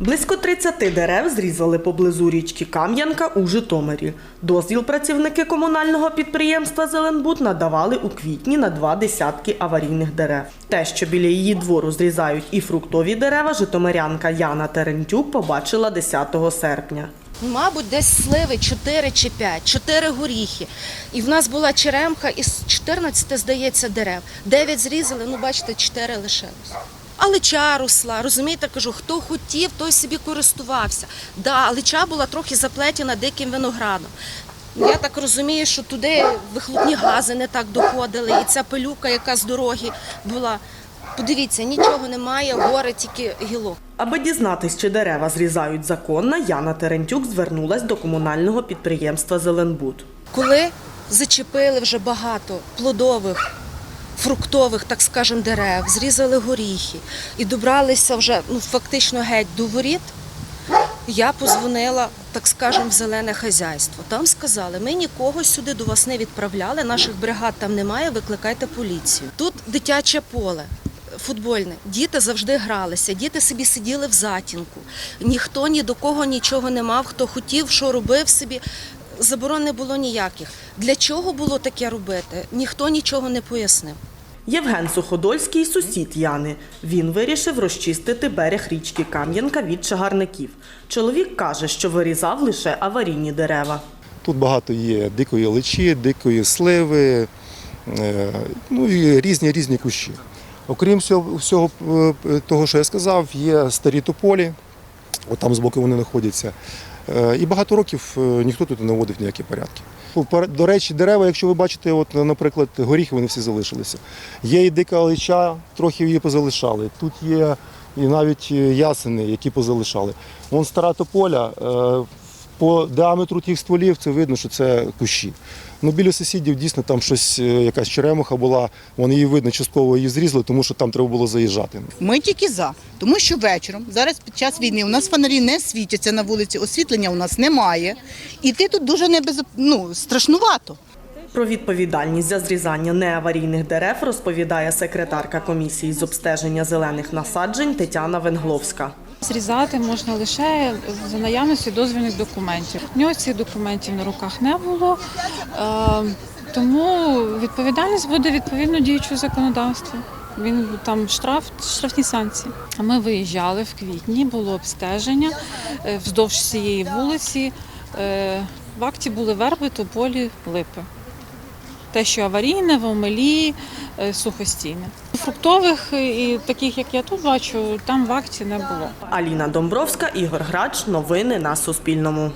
Близько 30 дерев зрізали поблизу річки Кам'янка у Житомирі. Дозвіл працівники комунального підприємства Зеленбуд надавали у квітні на два десятки аварійних дерев. Те, що біля її двору зрізають і фруктові дерева, житомирянка Яна Терентюк побачила 10 серпня. Мабуть, десь сливи 4 чи 5, 4 горіхи. І в нас була черемха із 14, здається, дерев. 9 зрізали, ну бачите, 4 лишилось. Ча росла, розумієте, кажу, хто хотів, той собі користувався. Да, але була трохи заплетена диким виноградом. Я так розумію, що туди вихлопні гази не так доходили, і ця пилюка, яка з дороги була. Подивіться, нічого немає, горе тільки гілок. Аби дізнатись, чи дерева зрізають законно, Яна Терентюк звернулась до комунального підприємства Зеленбуд. Коли зачепили вже багато плодових, фруктових, так скажемо, дерев, зрізали горіхи і добралися вже ну, фактично геть до воріт, я позвонила, так скажемо, в зелене хазяйство. Там сказали, ми нікого сюди до вас не відправляли, наших бригад там немає, викликайте поліцію. Тут дитяче поле. Футбольне, діти завжди гралися, діти собі сиділи в затінку. Ніхто ні до кого нічого не мав, хто хотів, що робив собі. Заборон не було ніяких. Для чого було таке робити? Ніхто нічого не пояснив. Євген Суходольський – сусід Яни. Він вирішив розчистити берег річки Кам'янка від чагарників. Чоловік каже, що вирізав лише аварійні дерева. Тут багато є дикої личі, дикої сливи, е, ну і різні різні кущі. Окрім всього, всього е, того, що я сказав, є старі тополі, от там збоку вони знаходяться. Е, І багато років е, ніхто тут не наводив ніякі порядки. До речі, дерева, якщо ви бачите, от, наприклад, горіхи, вони всі залишилися. Є і дика лича, трохи її позалишали. Тут є і навіть е, ясени, які позалишали. Вон стара тополя, по діаметру тих стволів це видно, що це кущі. Ну, біля сусідів дійсно там щось, е, якась черемуха була, вони її видно, частково її зрізали, тому що там треба було заїжджати. Ми тільки за, тому що вечором, зараз під час війни, у нас фонарі не світяться на вулиці, освітлення у нас немає. І ти тут дуже небез... ну, страшнувато. Про відповідальність за зрізання неаварійних дерев розповідає секретарка комісії з обстеження зелених насаджень Тетяна Венгловська. Зрізати можна лише за наявності дозвільних документів. У нього цих документів на руках не було, е, тому відповідальність буде відповідно діючого законодавства. Він там штраф, штрафні санкції. Ми виїжджали в квітні, було обстеження е, вздовж цієї вулиці. Е, В акті були верби, тополі, липи. Те, що аварійне, в омелі, е, сухостійне. Фруктових і таких, як я тут бачу, там в акції не було. Аліна Домбровська, Ігор Грач. Новини на Суспільному.